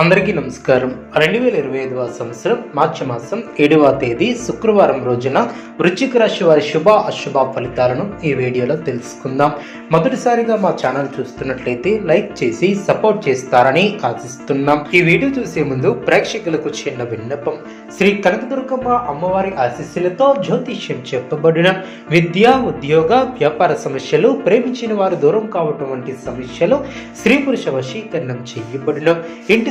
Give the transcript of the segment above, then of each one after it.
అందరికీ నమస్కారం. రెండు వేల ఇరవై ఐదవ సంవత్సరం మార్చి మాసం ఏడవ తేదీ శుక్రవారం రోజున వృశ్చిక రాశి వారి శుభ అశుభ ఫలితాలను ఈ వీడియోలో తెలుసుకుందాం. మొదటిసారిగా మా ఛానల్ చూస్తున్నట్లయితే లైక్ చేసి సపోర్ట్ చేస్తారని ఆశిస్తున్నాం. ఈ వీడియో చూసే ముందు ప్రేక్షకులకు చిన్న విన్నపం. శ్రీ కనకదుర్గమ్మ అమ్మవారి ఆశీస్సులతో జ్యోతిష్యం చెప్పబడిన విద్య ఉద్యోగ వ్యాపార సమస్యలు ప్రేమించిన వారు దూరం కావటం వంటి సమస్యలు స్త్రీ పురుష వశీకరణం చేయబడిన ఇంటి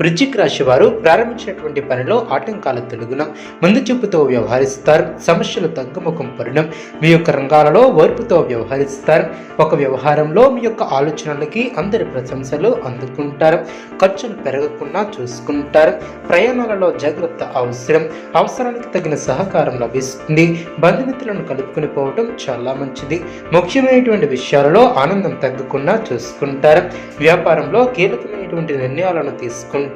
వృశ్చిక రాశి వారు ప్రారంభించినటువంటి పనిలో ఆటంకాల తెలుగున. ముందు చూపుతో వ్యవహరిస్తారు. సమస్యలు తగ్గుముఖం పడడం మీ యొక్క రంగాలలో ఓర్పుతో వ్యవహరిస్తారు. ఒక వ్యవహారంలో మీ యొక్క ఆలోచనలకి అందరి ప్రశంసలు అందుకుంటారు. ఖర్చులు పెరగకుండా చూసుకుంటారు. ప్రయాణాలలో జాగ్రత్త అవసరం. అవసరానికి తగిన సహకారం లభిస్తుంది. బంధుమిత్రులను కలుపుకొని పోవటం చాలా మంచిది. ముఖ్యమైనటువంటి విషయాలలో ఆనందం తగ్గకుండా చూసుకుంటారు. వ్యాపారంలో కీలకమైనటువంటి నిర్ణయాలను తీసుకుంటారు.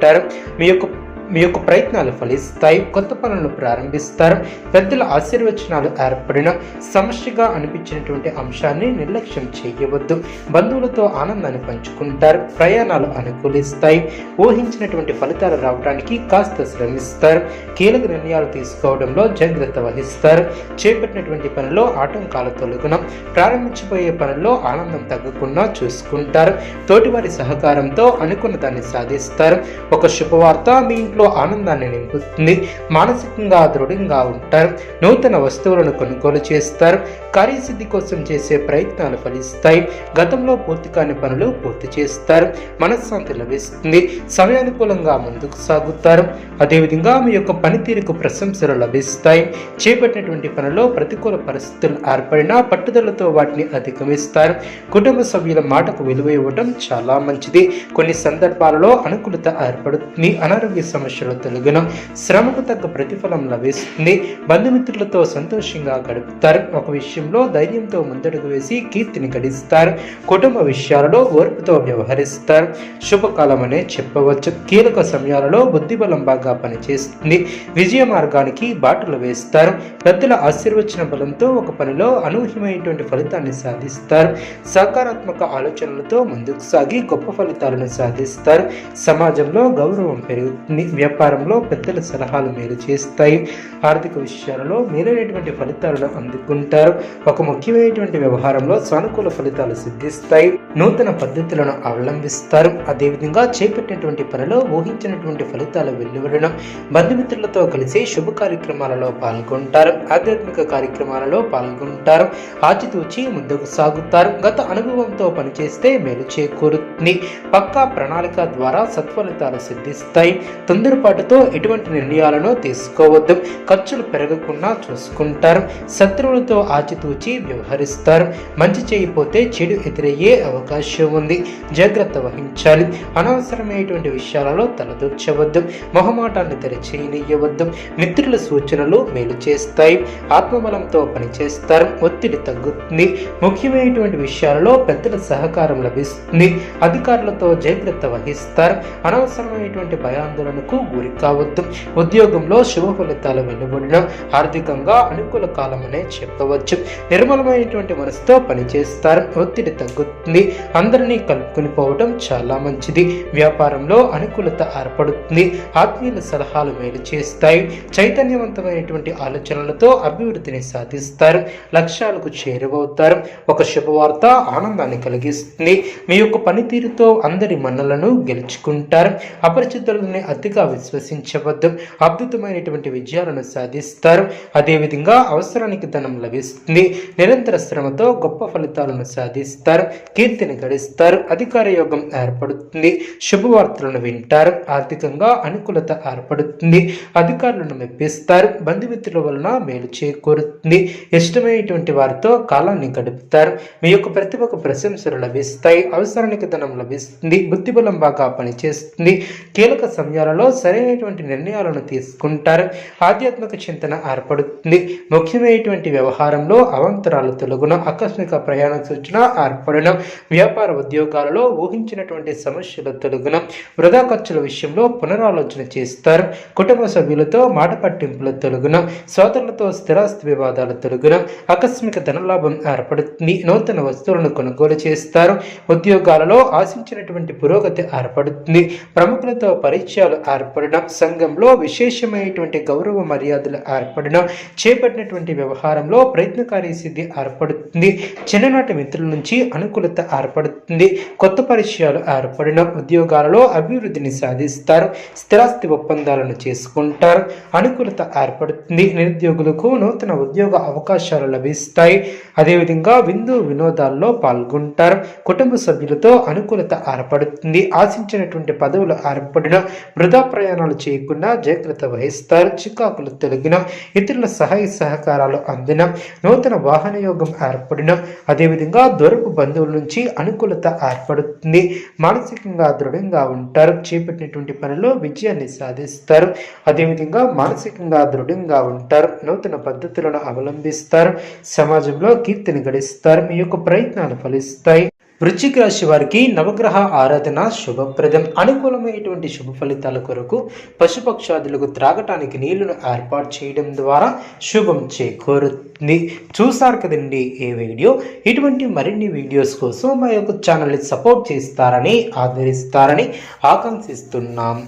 మీ యొక్క మీ యొక్క ప్రయత్నాలు ఫలిస్తాయి కొత్త పనులను ప్రారంభిస్తారు. పెద్దల ఆశీర్వచనాలు ఏర్పడిన సమస్యగా అనిపించినటువంటి అంశాన్ని నిర్లక్ష్యం చేయవద్దు. బంధువులతో ఆనందాన్ని పంచుకుంటారు. ప్రయాణాలు అనుకూలిస్తాయి ఊహించినటువంటి ఫలితాలు రావడానికి కాస్త శ్రమిస్తారు. కీలక నిర్ణయాలు తీసుకోవడంలో జాగ్రత్త వహిస్తారు. చేపట్టినటువంటి పనిలో ఆటంకాలు తొలగున ప్రారంభించబోయే పనుల్లో ఆనందం తగ్గకుండా చూసుకుంటారు. తోటివారి సహకారంతో అనుకున్న దాన్ని సాధిస్తారు. ఒక శుభవార్త మీ ఇంట్లో ఆనందాన్ని నింపుతుంది. మానసికంగా దృఢంగా ఉంటారు. నూతన వస్తువులను కొనుగోలు చేస్తారు. కార్యసిద్ధి కోసం చేసే ప్రయత్నాలు ఫలిస్తాయి. గతంలో పూర్తి కాని పనులు పూర్తి చేస్తారు. మనశ్శాంతి లభిస్తుంది. సమయానుకూలంగా ముందుకు సాగుతారు. అదేవిధంగా మీ యొక్క పనితీరుకు ప్రశంసలు లభిస్తాయి. చేపట్టినటువంటి పనిలో ప్రతికూల పరిస్థితులు ఏర్పడినా పట్టుదలతో వాటిని అధిగమిస్తారు. కుటుంబ సభ్యుల మాటకు విలువ ఇవ్వడం చాలా మంచిది. కొన్ని సందర్భాలలో అనుకూలత ఏర్పడుతుంది. అనారోగ్య సమస్యలు తొలగిన శ్రమకు తగ్గ ప్రతిఫలం లభిస్తుంది. బంధుమిత్రులతో సంతోషంగా గడుపుతారు. ఒక విషయంలో ధైర్యంతో ముందడుగు వేసి కీర్తిని గడిస్తారు. కుటుంబ విషయాలలో ఓర్పుతో వ్యవహరిస్తారు. శుభకాలం అనే చెప్పవచ్చు. కీలక సమయాలలో బుద్ధిబలం బాగా పనిచేస్తుంది. విజయ మార్గానికి బాటలు వేస్తారు. పెద్దల ఆశీర్వచన బలంతో ఒక పనిలో అనూహ్యమైనటువంటి ఫలితాన్ని సాధిస్తారు. సకారాత్మక ఆలోచనలతో ముందుకు సాగి గొప్ప ఫలితాలను సాధిస్తారు. సమాజంలో గౌరవం పెరుగుతుంది. వ్యాపారంలో పెద్దల సలహాలు మేలు చేస్తాయి. ఆర్థిక విషయాలలో మేలైనటువంటి ఫలితాలను అందుకుంటారు. ఒక ముఖ్యమైనటువంటి వ్యవహారంలో సానుకూల ఫలితాలు సిద్ధిస్తాయి. నూతన పద్ధతులను అవలంబిస్తారు. అదేవిధంగా చేపట్టినటువంటి పనిలో ఊహించినటువంటి ఫలితాలు వెలువడడం బంధుమిత్రులతో కలిసి శుభ కార్యక్రమాలలో పాల్గొంటారు. ఆధ్యాత్మిక కార్యక్రమాలలో పాల్గొంటారు. ఆచితూచి ముందుకు సాగుతారు. గత అనుభవంతో పనిచేస్తే మేలు చేకూరుతుంది. పక్కా ప్రణాళిక ద్వారా సత్ఫలితాలు సిద్ధిస్తాయి. తొందర తొందరపాటుతో ఎటువంటి నిర్ణయాలను తీసుకోవద్దు. ఖర్చులు పెరగకుండా చూసుకుంటారు. శత్రువులతో ఆచితూచి వ్యవహరిస్తారు. మంచి చేయకపోతే చెడు ఎదురయ్యే అవకాశం ఉంది. జాగ్రత్త వహించాలి. అనవసరమైనటువంటి విషయాలలో తలదూర్చవద్దు. మొహమాటాన్ని తెరచేయనియ్యవద్దు మిత్రుల సూచనలు మేలు చేస్తాయి. ఆత్మబలంతో పనిచేస్తారు. ఒత్తిడి తగ్గుతుంది. ముఖ్యమైనటువంటి విషయాలలో పెద్దల సహకారం లభిస్తుంది. అధికారులతో జాగ్రత్త వహిస్తారు. అనవసరమైనటువంటి భయాందోళనకు గురి కావద్దు. ఉద్యోగంలో శుభ ఫలితాలు వెలువడిన ఆర్థికంగా అనుకూల కాలమనే చెప్పవచ్చు. నిర్మలమైనటువంటి మనసుతో పనిచేస్తారు. ఒత్తిడి తగ్గుతుంది. అందరినీ కలుపుకొని పోవడం చాలా మంచిది. వ్యాపారంలో అనుకూలత ఏర్పడుతుంది. ఆత్మీయుల సలహాలు మేలు చేస్తాయి. చైతన్యవంతమైనటువంటి ఆలోచనలతో అభివృద్ధిని సాధిస్తారు. లక్ష్యాలకు చేరువవుతారు. ఒక శుభవార్త ఆనందాన్ని కలిగిస్తుంది. మీ యొక్క పనితీరుతో అందరి మన్నలను గెలుచుకుంటారు. అపరిచితులని అతిగా విశ్వసించవద్దు. అద్భుతమైనటువంటి విజయాలను సాధిస్తారు. అదేవిధంగా అవసరానికి ధనం లభిస్తుంది. నిరంతర శ్రమతో గొప్ప ఫలితాలను సాధిస్తారు. కీర్తిని గడిస్తారు. అధికార యోగం ఏర్పడుతుంది. శుభవార్తలను వింటారు. ఆర్థికంగా అనుకూలత ఏర్పడుతుంది. అధికారులను మెప్పిస్తారు. బంధుమిత్రుల వలన మేలు చేకూరుతుంది. ఇష్టమైనటువంటి వారితో కాలాన్ని గడుపుతారు. మీ యొక్క ప్రతిభకు ప్రశంసలు లభిస్తాయి. అవసరానికి ధనం లభిస్తుంది. బుద్ధిబలం బాగా పనిచేస్తుంది. కీలక సమయాలలో సరైనటువంటి నిర్ణయాలను తీసుకుంటారు. ఆధ్యాత్మిక చింతన ఏర్పడుతుంది. ముఖ్యమైనటువంటి వ్యవహారంలో అవంతరాలు తొలగున ఆకస్మిక ప్రయాణ సూచన ఏర్పడడం వ్యాపార ఉద్యోగాలలో ఊహించినటువంటి సమస్యలు తొలగున. వృధా ఖర్చుల విషయంలో పునరాలోచన చేస్తారు. కుటుంబ సభ్యులతో మాట పట్టింపుల తొలగున. సోదరులతో స్థిరాస్తి వివాదాలు తొలగున. ఆకస్మిక ధనలాభం ఏర్పడుతుంది. నూతన వస్తువులను కొనుగోలు చేస్తారు. ఉద్యోగాలలో ఆశించినటువంటి పురోగతి ఏర్పడుతుంది. ప్రముఖులతో పరిచయాలు ఏర్పడడం సంఘంలో విశేషమైనటువంటి గౌరవ మర్యాదలు ఏర్పడడం చేపట్టినటువంటి వ్యవహారంలో ప్రయత్నకారి సిద్ధి ఏర్పడుతుంది చిన్ననాటి మిత్రుల నుంచి అనుకూలత ఏర్పడుతుంది కొత్త పరిచయాలు ఏర్పడడం ఉద్యోగాలలో అభివృద్ధిని సాధిస్తారు స్థిరాస్తి ఒప్పందాలను చేసుకుంటారు అనుకూలత ఏర్పడుతుంది నిరుద్యోగులకు నూతన ఉద్యోగ అవకాశాలు లభిస్తాయి అదేవిధంగా విందు వినోదాల్లో పాల్గొంటారు కుటుంబ సభ్యులతో అనుకూలత ఏర్పడుతుంది ఆశించినటువంటి పదవులు ఏర్పడిన వృధా ప్రయాణాలు చేయకుండా జాగ్రత్త వహిస్తారు చికాకులు తొలగిన ఇతరుల సహాయ సహకారాలు అందిన నూతన వాహన యోగం ఏర్పడిన అదేవిధంగా దొరపు బంధువుల నుంచి అనుకూలత ఏర్పడుతుంది. మానసికంగా దృఢంగా ఉంటారు. చేపట్టినటువంటి పనిలో విజయాన్ని సాధిస్తారు. అదేవిధంగా మానసికంగా దృఢంగా ఉంటారు. నూతన పద్ధతులను అవలంబిస్తారు. సమాజంలో కీర్తిని గడిస్తారు. మీ యొక్క ప్రయత్నాలు ఫలిస్తాయి. వృశ్చిక రాశి వారికి నవగ్రహ ఆరాధన శుభప్రదం. అనుకూలమైనటువంటి శుభ ఫలితాల కొరకు పశుపక్షాదులకు త్రాగటానికి నీళ్ళను ఏర్పాటు చేయడం ద్వారా శుభం చేకూరుతుంది. చూసారు కదండి ఏ వీడియో? ఇటువంటి మరిన్ని వీడియోస్ కోసం మా యొక్క ఛానల్ని సపోర్ట్ చేస్తారని ఆదరిస్తారని ఆకాంక్షిస్తున్నాం.